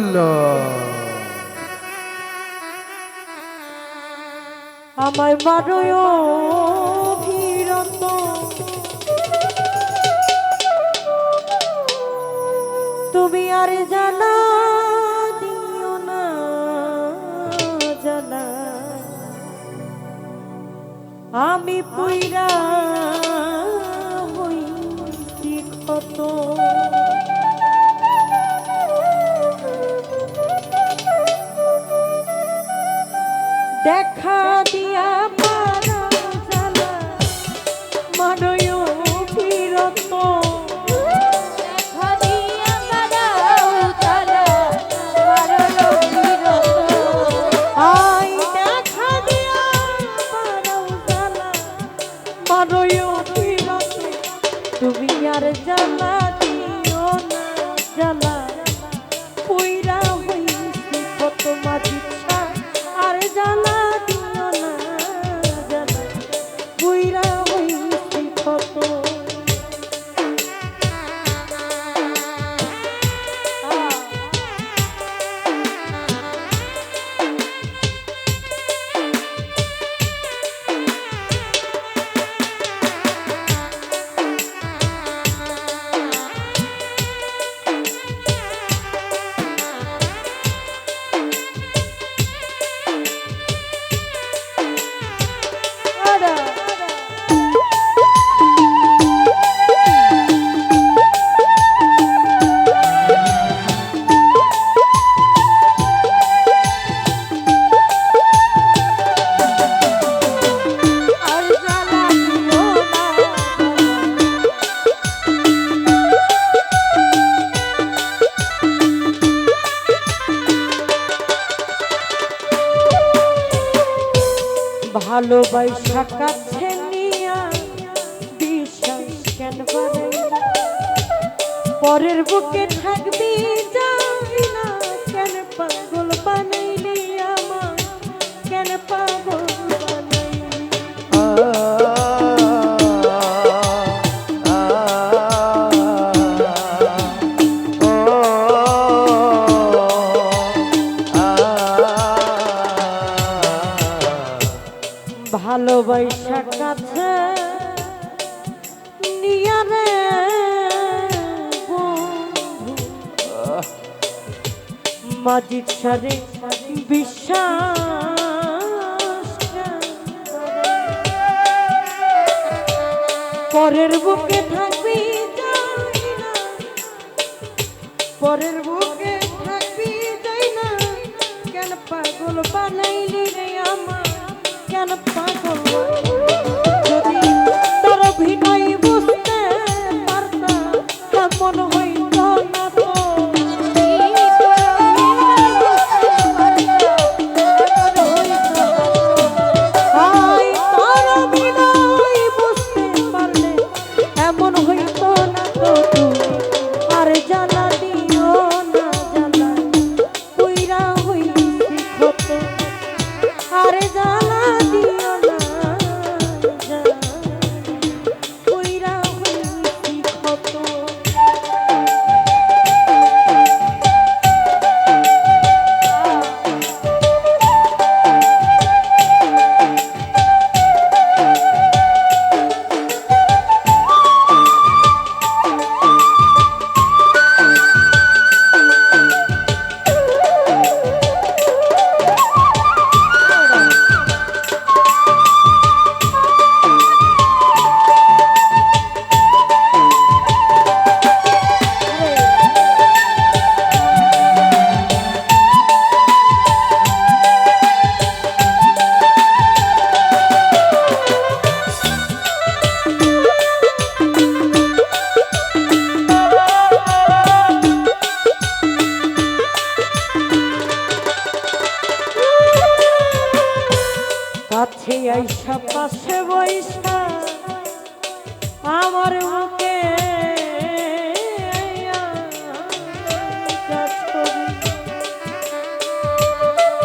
আল্লাহ। আমায় ভিরত তুমি আর জানা দিও না জানা আমি পুইরা মানয় ফিরত তুমি আর জ্বালা দিও না জ্বালা। পুইরা হইছি কত মাঝি ভালোবাসা কাছে নিয়া বিশ্বাস কেন পরের বুকে থাকবি মাজিদ সারে, বিশ্বাস পরের বুকে থাকবি পরের বুকে থাকবি যাই না কেন পাগল বানাইলি রে আমার, কেন পাগল? যদি তোর অভিনয় বুঝতে পারতাম, কেমন হইত আইসা পাশে বৈশা আমার মুখে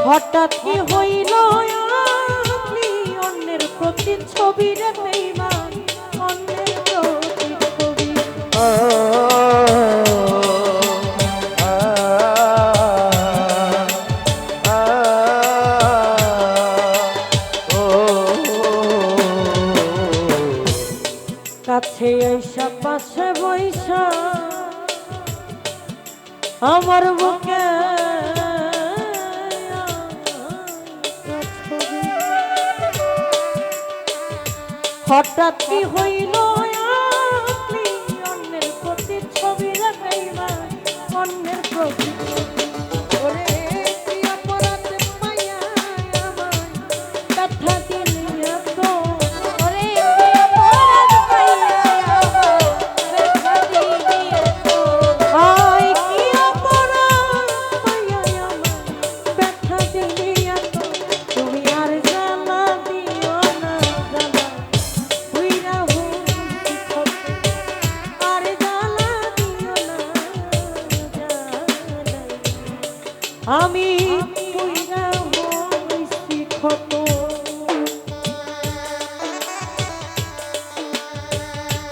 হঠাৎ কি হইল অন্যের প্রতি ছবি রে হঠাৎ কি হইল?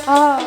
啊。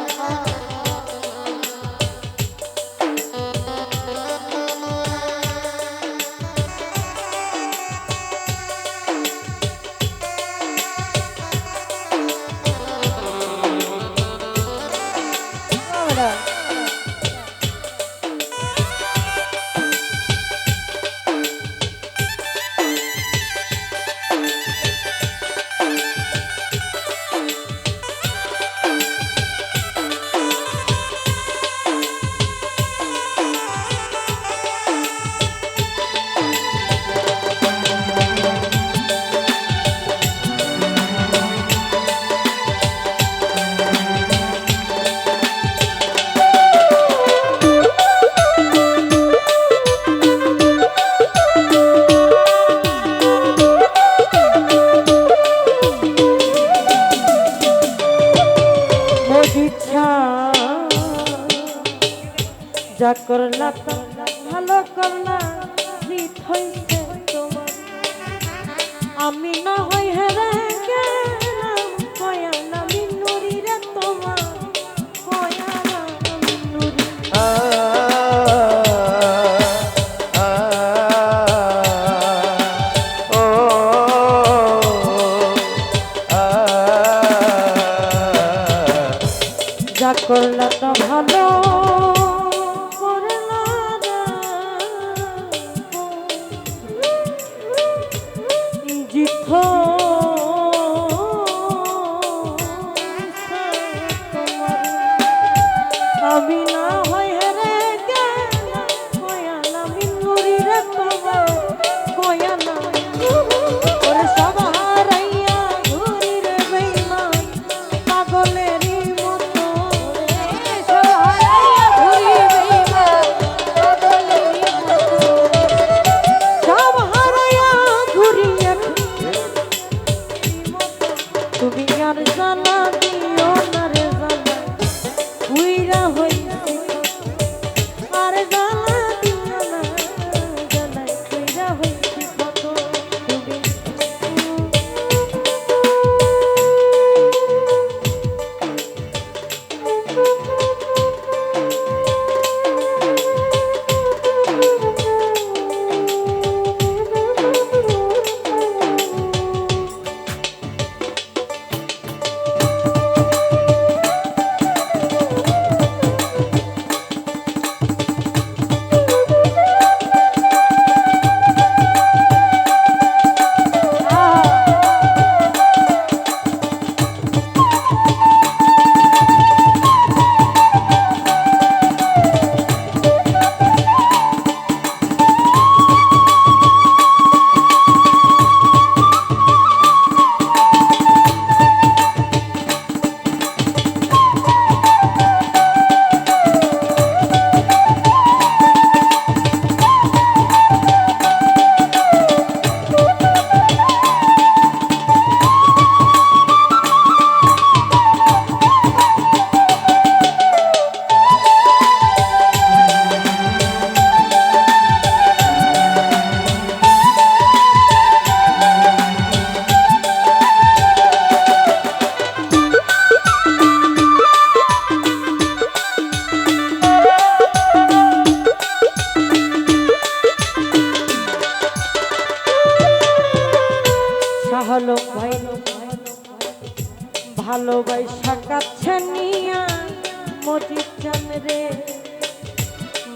মজিদ জন রে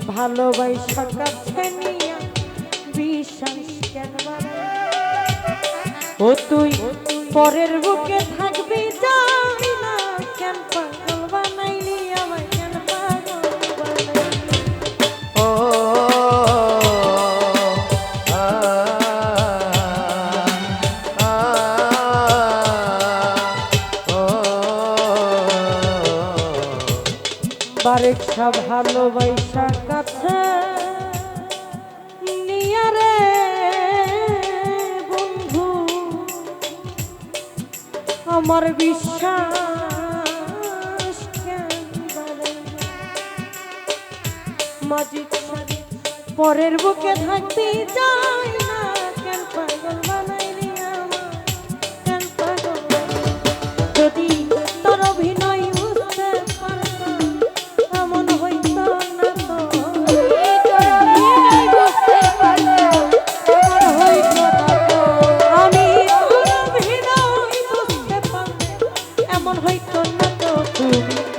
ভালোবাসা কাছে কেন? ও তুই পরের বুকে থাকবি জানি না কেন বারেকশা ভালোবাসা কাছে। নিয়া রে বন্ধু আমার বিশ্বাস পরের বুকে থাকতে না। কেমন হইত না তো তুমি